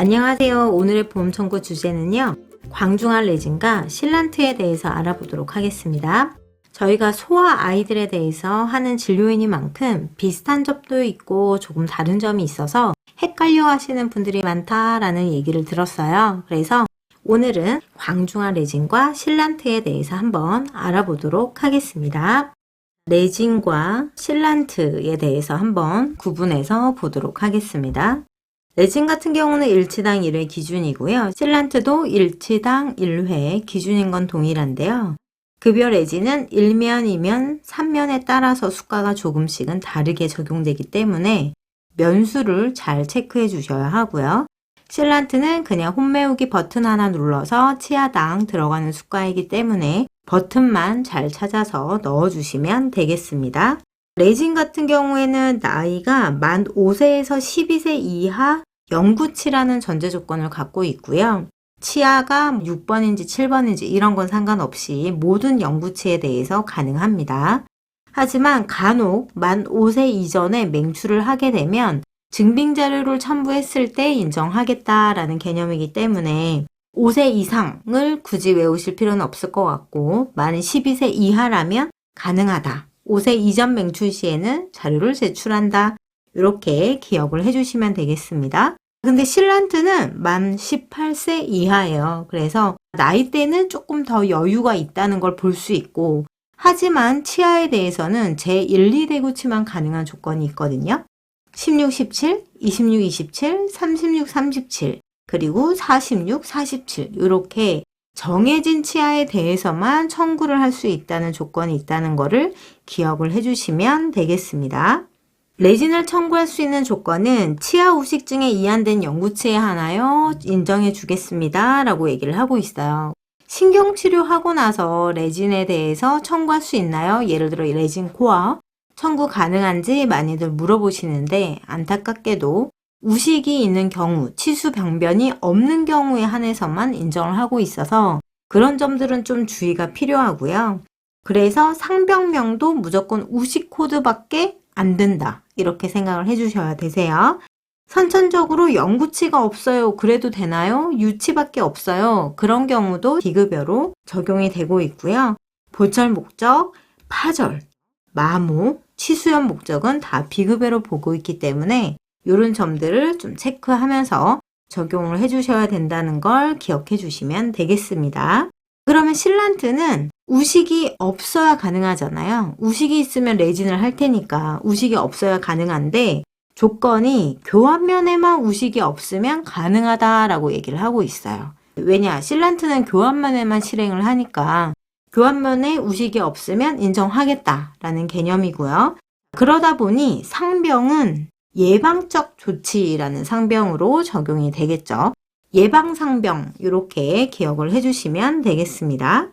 안녕하세요. 오늘의 보험 청구 주제는요. 광중한 레진과 실란트에 대해서 알아보도록 하겠습니다. 저희가 소아 아이들에 대해서 하는 진료인이만큼 비슷한 점도 있고 조금 다른 점이 있어서 헷갈려 하시는 분들이 많다라는 얘기를 들었어요. 그래서 오늘은 광중한 레진과 실란트에 대해서 한번 알아보도록 하겠습니다. 레진과 실란트에 대해서 한번 구분해서 보도록 하겠습니다. 레진 같은 경우는 1치당 1회 기준이고요. 실란트도 1치당 1회 기준인 건 동일한데요. 급여 레진은 1면, 2면, 3면에 따라서 수가가 조금씩은 다르게 적용되기 때문에 면수를 잘 체크해 주셔야 하고요. 실란트는 그냥 홈메우기 버튼 하나 눌러서 치아당 들어가는 수가이기 때문에 버튼만 잘 찾아서 넣어주시면 되겠습니다. 레진 같은 경우에는 나이가 만 5세에서 12세 이하 영구치라는 전제 조건을 갖고 있고요. 치아가 6번인지 7번인지 이런 건 상관없이 모든 영구치에 대해서 가능합니다. 하지만 간혹 만 5세 이전에 맹출을 하게 되면 증빙 자료를 첨부했을 때 인정하겠다라는 개념이기 때문에 5세 이상을 굳이 외우실 필요는 없을 것 같고 만 12세 이하라면 가능하다. 5세 이전 맹출 시에는 자료를 제출한다. 이렇게 기억을 해주시면 되겠습니다. 근데 실란트는 만 18세 이하예요. 그래서 나이대는 조금 더 여유가 있다는 걸 볼 수 있고 하지만 치아에 대해서는 제1, 2대구치만 가능한 조건이 있거든요. 16, 17, 26, 27, 36, 37, 그리고 46, 47 이렇게 정해진 치아에 대해서만 청구를 할 수 있다는 조건이 있다는 것을 기억을 해주시면 되겠습니다. 레진을 청구할 수 있는 조건은 치아 우식증에 이안된 영구치에 하나요 인정해 주겠습니다 라고 얘기를 하고 있어요. 신경치료하고 나서 레진에 대해서 청구할 수 있나요? 예를 들어 레진 코어 청구 가능한지 많이들 물어보시는데 안타깝게도 우식이 있는 경우, 치수 병변이 없는 경우에 한해서만 인정을 하고 있어서 그런 점들은 좀 주의가 필요하고요. 그래서 상병명도 무조건 우식 코드밖에 안 된다. 이렇게 생각을 해주셔야 되세요. 선천적으로 영구치가 없어요. 그래도 되나요? 유치밖에 없어요. 그런 경우도 비급여로 적용이 되고 있고요. 보철 목적, 파절, 마모, 치수염 목적은 다 비급여로 보고 있기 때문에 이런 점들을 좀 체크하면서 적용을 해주셔야 된다는 걸 기억해 주시면 되겠습니다. 그러면 실란트는 우식이 없어야 가능하잖아요. 우식이 있으면 레진을 할 테니까 우식이 없어야 가능한데 조건이 교환면에만 우식이 없으면 가능하다라고 얘기를 하고 있어요. 왜냐? 실란트는 교환면에만 실행을 하니까 교환면에 우식이 없으면 인정하겠다라는 개념이고요. 그러다 보니 상병은 예방적 조치라는 상병으로 적용이 되겠죠. 예방상병 이렇게 기억을 해주시면 되겠습니다.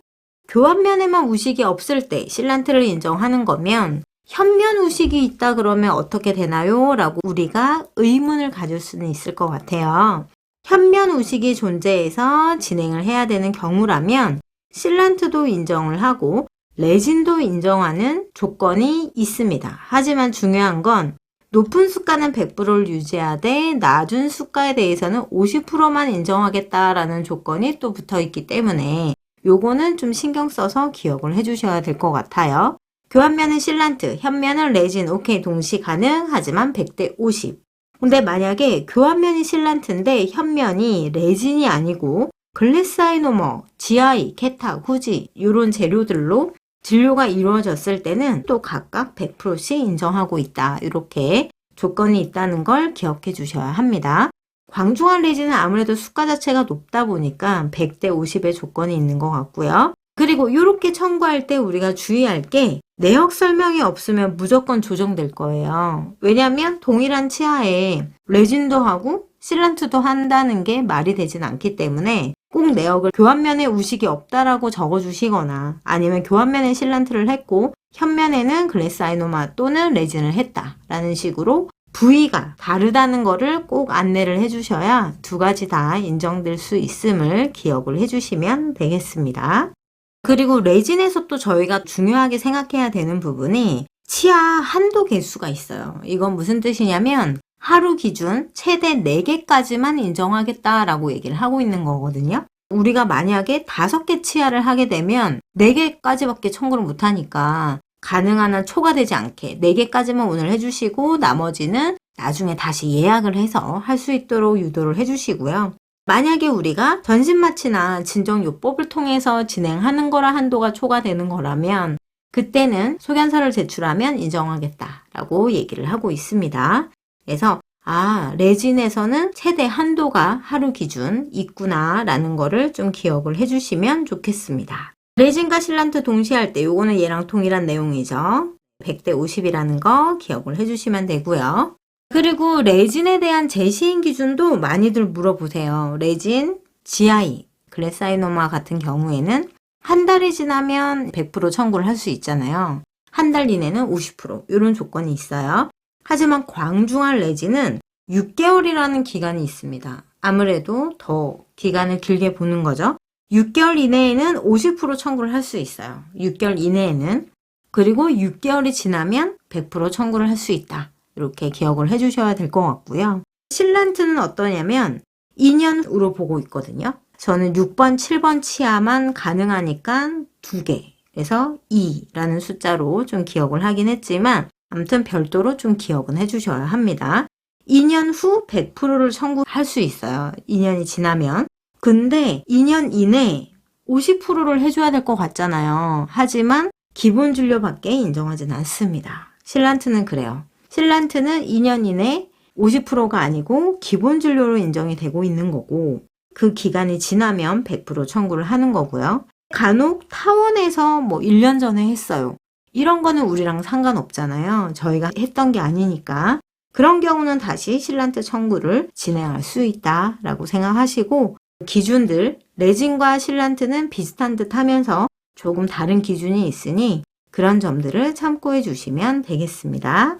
교환면에만 우식이 없을 때 실란트를 인정하는 거면 현면 우식이 있다 그러면 어떻게 되나요? 라고 우리가 의문을 가질 수는 있을 것 같아요. 현면 우식이 존재해서 진행을 해야 되는 경우라면 실란트도 인정을 하고 레진도 인정하는 조건이 있습니다. 하지만 중요한 건 높은 수가는 100%를 유지하되 낮은 수가에 대해서는 50%만 인정하겠다라는 조건이 또 붙어 있기 때문에 요거는 좀 신경 써서 기억을 해주셔야 될 것 같아요. 교환면은 실란트, 현면은 레진, 오케이 동시 가능 하지만 100대 50. 근데 만약에 교환면이 실란트인데 현면이 레진이 아니고 글래사이노머, GI, 케타, 후지 이런 재료들로 진료가 이루어졌을 때는 또 각각 100%씩 인정하고 있다. 이렇게 조건이 있다는 걸 기억해 주셔야 합니다. 광중한 레진은 아무래도 수가 자체가 높다 보니까 100대 50의 조건이 있는 것 같고요. 그리고 이렇게 청구할 때 우리가 주의할 게 내역 설명이 없으면 무조건 조정될 거예요. 왜냐하면 동일한 치아에 레진도 하고 실란트도 한다는 게 말이 되진 않기 때문에 꼭 내역을 교환면에 우식이 없다라고 적어주시거나 아니면 교환면에 실란트를 했고 현면에는 글래사이노마 또는 레진을 했다라는 식으로 부위가 다르다는 거를 꼭 안내를 해주셔야 두 가지 다 인정될 수 있음을 기억을 해주시면 되겠습니다. 그리고 레진에서 또 저희가 중요하게 생각해야 되는 부분이 치아 한도 개수가 있어요. 이건 무슨 뜻이냐면 하루 기준 최대 4개까지만 인정하겠다라고 얘기를 하고 있는 거거든요. 우리가 만약에 5개 치아를 하게 되면 4개까지밖에 청구를 못하니까 가능한 한 초과되지 않게 4개까지만 오늘 해주시고 나머지는 나중에 다시 예약을 해서 할 수 있도록 유도를 해주시고요. 만약에 우리가 전신마취나 진정요법을 통해서 진행하는 거라 한도가 초과되는 거라면 그때는 소견서를 제출하면 인정하겠다라고 얘기를 하고 있습니다. 그래서 아, 레진에서는 최대 한도가 하루 기준 있구나 라는 거를 좀 기억을 해주시면 좋겠습니다. 레진과 실란트 동시에 할 때 요거는 얘랑 동일한 내용이죠. 100대 50이라는 거 기억을 해주시면 되고요. 그리고 레진에 대한 제시인 기준도 많이들 물어보세요. 레진, GI, 글래사이노마 같은 경우에는 한 달이 지나면 100% 청구를 할 수 있잖아요. 한 달 이내는 50% 이런 조건이 있어요. 하지만 광중한 레진은 6개월이라는 기간이 있습니다. 아무래도 더 기간을 길게 보는 거죠. 6개월 이내에는 50% 청구를 할 수 있어요. 6개월 이내에는. 그리고 6개월이 지나면 100% 청구를 할 수 있다. 이렇게 기억을 해주셔야 될 것 같고요. 실란트는 어떠냐면 2년으로 보고 있거든요. 저는 6번, 7번 치아만 가능하니까 2개. 그래서 2라는 숫자로 좀 기억을 하긴 했지만 아무튼 별도로 좀 기억은 해주셔야 합니다. 2년 후 100%를 청구할 수 있어요. 2년이 지나면. 근데 2년 이내 50%를 해줘야 될 것 같잖아요. 하지만 기본 진료밖에 인정하진 않습니다. 실란트는 그래요. 실란트는 2년 이내 50%가 아니고 기본 진료로 인정이 되고 있는 거고 그 기간이 지나면 100% 청구를 하는 거고요. 간혹 타원에서 뭐 1년 전에 했어요. 이런 거는 우리랑 상관없잖아요. 저희가 했던 게 아니니까. 그런 경우는 다시 실란트 청구를 진행할 수 있다라고 생각하시고 기준들 레진과 실란트는 비슷한 듯 하면서 조금 다른 기준이 있으니 그런 점들을 참고해 주시면 되겠습니다.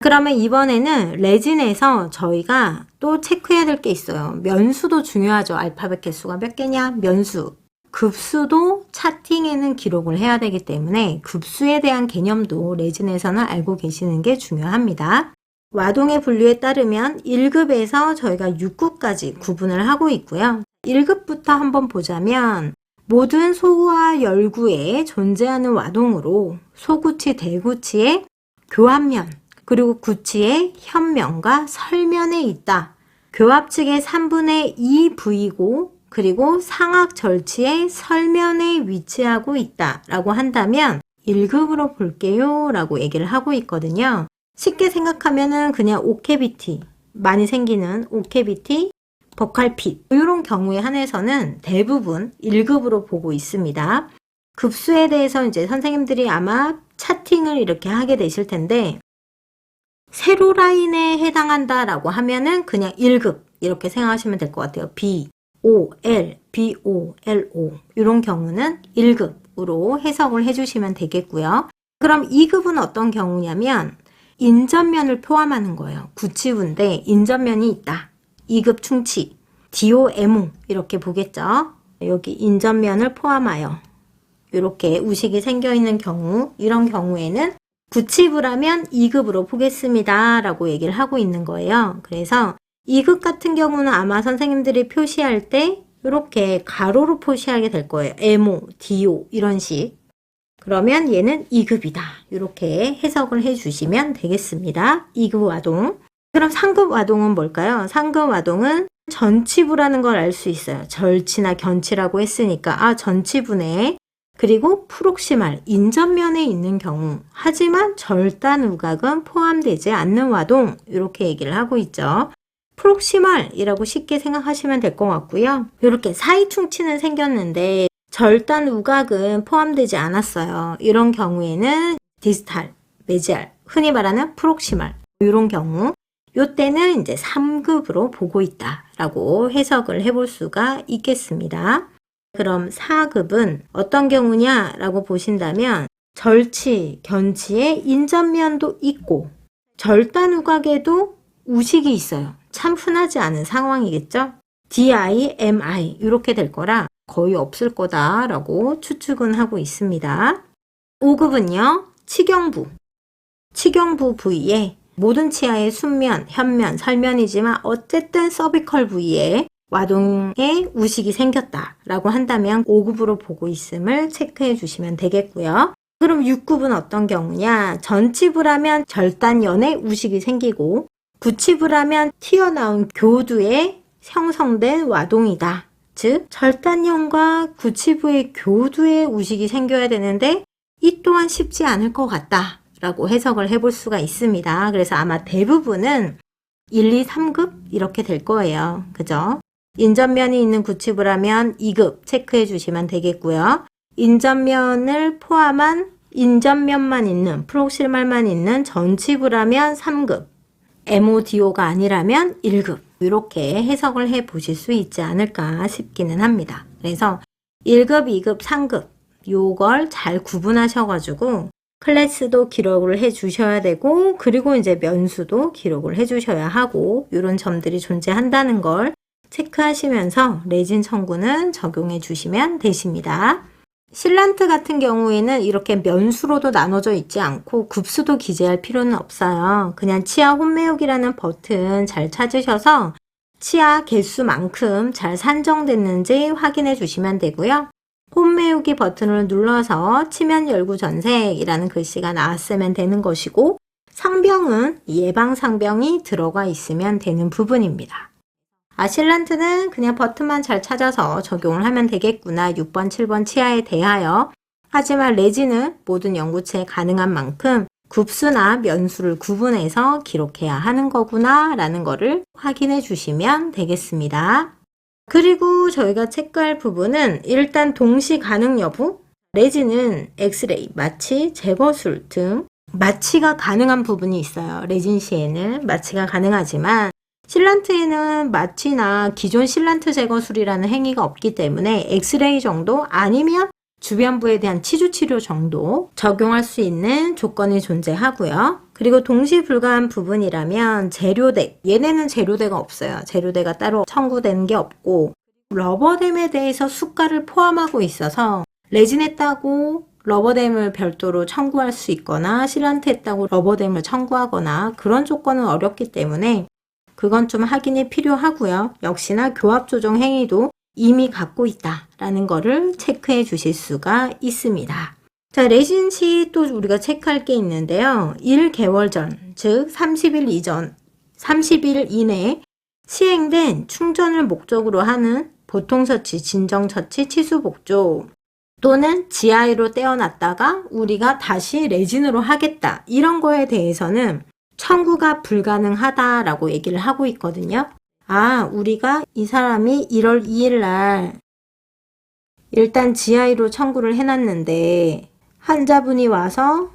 그러면 이번에는 레진에서 저희가 또 체크해야 될 게 있어요. 면수도 중요하죠. 알파벳 개수가 몇 개냐? 면수. 급수도 차팅에는 기록을 해야 되기 때문에 급수에 대한 개념도 레진에서는 알고 계시는 게 중요합니다. 와동의 분류에 따르면 1급에서 저희가 6급까지 구분을 하고 있고요. 1급부터 한번 보자면 모든 소구와 열구에 존재하는 와동으로 소구치, 대구치의 교합면, 그리고 구치의 현면과 설면에 있다. 교합 측의 3분의 2 부위고 그리고 상악 절치의 설면에 위치하고 있다 라고 한다면 1급으로 볼게요 라고 얘기를 하고 있거든요. 쉽게 생각하면은 그냥 오케비티 많이 생기는 오케비티 버칼핏 이런 경우에 한해서는 대부분 1급으로 보고 있습니다. 급수에 대해서 이제 선생님들이 아마 차팅을 이렇게 하게 되실 텐데 세로 라인에 해당한다 라고 하면은 그냥 1급 이렇게 생각하시면 될 것 같아요. B, O, L, B, O, L, O 이런 경우는 1급으로 해석을 해주시면 되겠고요. 그럼 2급은 어떤 경우냐면 인전면을 포함하는 거예요. 구치부인데 인전면이 있다. 2급 충치, DOMO 이렇게 보겠죠. 여기 인전면을 포함하여 이렇게 우식이 생겨 있는 경우 이런 경우에는 구치부라면 2급으로 보겠습니다. 라고 얘기를 하고 있는 거예요. 그래서 2급 같은 경우는 아마 선생님들이 표시할 때 이렇게 가로로 표시하게 될 거예요. MO, DO 이런 식. 그러면 얘는 2급이다. 이렇게 해석을 해주시면 되겠습니다. 2급 와동. 그럼 상급 와동은 뭘까요? 상급 와동은 전치부라는 걸 알 수 있어요. 절치나 견치라고 했으니까 아 전치부네. 그리고 프록시말 인전면에 있는 경우 하지만 절단 우각은 포함되지 않는 와동 이렇게 얘기를 하고 있죠. 프록시말이라고 쉽게 생각하시면 될 것 같고요. 이렇게 사이 충치는 생겼는데 절단 우각은 포함되지 않았어요. 이런 경우에는 디스탈, 메지알, 흔히 말하는 프록시말 이런 경우 요때는 이제 3급으로 보고 있다라고 해석을 해볼 수가 있겠습니다. 그럼 4급은 어떤 경우냐라고 보신다면 절치, 견치에 인전면도 있고 절단 우각에도 우식이 있어요. 참 흔하지 않은 상황이겠죠? DI, MI 이렇게 될 거라 거의 없을 거다라고 추측은 하고 있습니다. 5급은요. 치경부. 치경부 부위에 모든 치아의 순면, 현면, 설면이지만 어쨌든 서비컬 부위에 와동에 우식이 생겼다라고 한다면 5급으로 보고 있음을 체크해 주시면 되겠고요. 그럼 6급은 어떤 경우냐? 전치부라면 절단연에 우식이 생기고 구치부라면 튀어나온 교두에 형성된 와동이다. 즉 절단연과 구치부의 교두에 우식이 생겨야 되는데 이 또한 쉽지 않을 것 같다. 라고 해석을 해볼 수가 있습니다. 그래서 아마 대부분은 1, 2, 3급 이렇게 될 거예요. 그죠? 인전면이 있는 구치부라면 2급 체크해 주시면 되겠고요. 인전면을 포함한 인전면만 있는 프록실말만 있는 전치부라면 3급, MODO가 아니라면 1급 이렇게 해석을 해 보실 수 있지 않을까 싶기는 합니다. 그래서 1급, 2급, 3급 요걸 잘 구분하셔가지고 클래스도 기록을 해 주셔야 되고 그리고 이제 면수도 기록을 해 주셔야 하고 이런 점들이 존재한다는 걸 체크하시면서 레진 청구는 적용해 주시면 되십니다. 실란트 같은 경우에는 이렇게 면수로도 나눠져 있지 않고 급수도 기재할 필요는 없어요. 그냥 치아 홈메옥이라는 버튼 잘 찾으셔서 치아 개수만큼 잘 산정됐는지 확인해 주시면 되고요. 홈메우기 버튼을 눌러서 치면 열구 전색이라는 글씨가 나왔으면 되는 것이고 상병은 예방 상병이 들어가 있으면 되는 부분입니다. 아실란트는 그냥 버튼만 잘 찾아서 적용을 하면 되겠구나 6번, 7번 치아에 대하여 하지만 레진은 모든 연구체에 가능한 만큼 굽수나 면수를 구분해서 기록해야 하는 거구나 라는 거를 확인해 주시면 되겠습니다. 그리고 저희가 체크할 부분은 일단 동시 가능 여부, 레진은 엑스레이, 마취, 제거술 등 마취가 가능한 부분이 있어요. 레진 시에는 마취가 가능하지만 실란트에는 마취나 기존 실란트 제거술이라는 행위가 없기 때문에 엑스레이 정도 아니면 주변부에 대한 치주 치료 정도 적용할 수 있는 조건이 존재하고요. 그리고 동시 불가한 부분이라면 재료덱 얘네는 재료대가 없어요. 재료대가 따로 청구되는 게 없고 러버댐에 대해서 수가를 포함하고 있어서 레진했다고 러버댐을 별도로 청구할 수 있거나 실란트 했다고 러버댐을 청구하거나 그런 조건은 어렵기 때문에 그건 좀 확인이 필요하고요. 역시나 교합 조정 행위도 이미 갖고 있다라는 거를 체크해 주실 수가 있습니다. 자, 레진 시 또 우리가 체크할 게 있는데요. 1개월 전, 즉 30일 이전, 30일 이내에 시행된 충전을 목적으로 하는 보통처치, 진정처치, 치수복조 또는 GI로 떼어놨다가 우리가 다시 레진으로 하겠다. 이런 거에 대해서는 청구가 불가능하다라고 얘기를 하고 있거든요. 아, 우리가 이 사람이 1월 2일 날 일단 GI로 청구를 해놨는데 환자분이 와서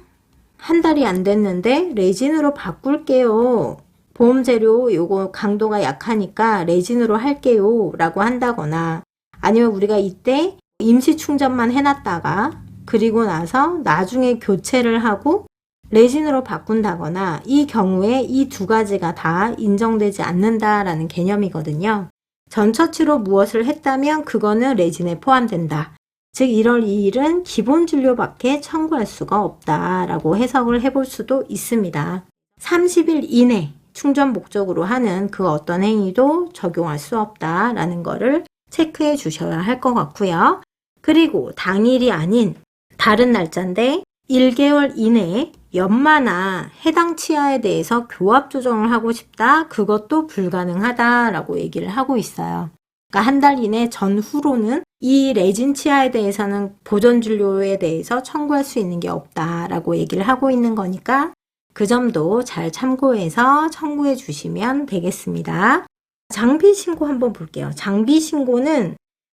한 달이 안 됐는데 레진으로 바꿀게요. 보험 재료 요거 강도가 약하니까 레진으로 할게요. 라고 한다거나 아니면 우리가 이때 임시 충전만 해놨다가 그리고 나서 나중에 교체를 하고 레진으로 바꾼다거나 이 경우에 이 두 가지가 다 인정되지 않는다라는 개념이거든요. 전처치로 무엇을 했다면 그거는 레진에 포함된다. 즉 1월 2일은 기본 진료밖에 청구할 수가 없다라고 해석을 해볼 수도 있습니다. 30일 이내 충전 목적으로 하는 그 어떤 행위도 적용할 수 없다라는 거를 체크해 주셔야 할 것 같고요. 그리고 당일이 아닌 다른 날짜인데 1개월 이내에 연마나 해당 치아에 대해서 교합 조정을 하고 싶다. 그것도 불가능하다라고 얘기를 하고 있어요. 그러니까 한 달 이내 전후로는 이 레진 치아에 대해서는 보존 진료에 대해서 청구할 수 있는 게 없다라고 얘기를 하고 있는 거니까 그 점도 잘 참고해서 청구해 주시면 되겠습니다. 장비 신고 한번 볼게요. 장비 신고는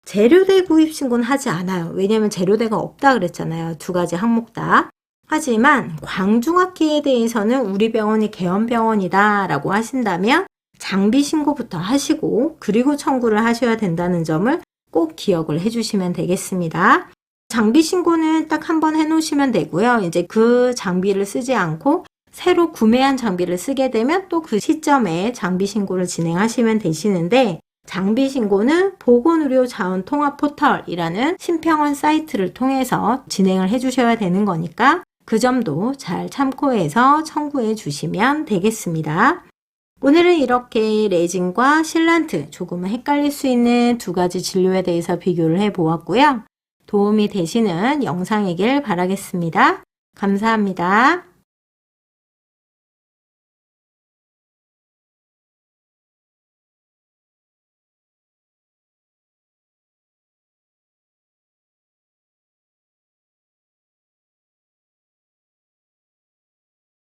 재료대 구입 신고는 하지 않아요. 왜냐하면 재료대가 없다 그랬잖아요. 두 가지 항목 다. 하지만 광중학기에 대해서는 우리 병원이 개원병원이다 라고 하신다면 장비 신고부터 하시고 그리고 청구를 하셔야 된다는 점을 꼭 기억을 해주시면 되겠습니다. 장비 신고는 딱 한 번 해놓으시면 되고요. 이제 그 장비를 쓰지 않고 새로 구매한 장비를 쓰게 되면 또 그 시점에 장비 신고를 진행하시면 되시는데 장비 신고는 보건의료 자원 통합 포털이라는 신평원 사이트를 통해서 진행을 해주셔야 되는 거니까 그 점도 잘 참고해서 청구해 주시면 되겠습니다. 오늘은 이렇게 레진과 실란트 조금은 헷갈릴 수 있는 두 가지 진료에 대해서 비교를 해 보았고요. 도움이 되시는 영상이길 바라겠습니다. 감사합니다.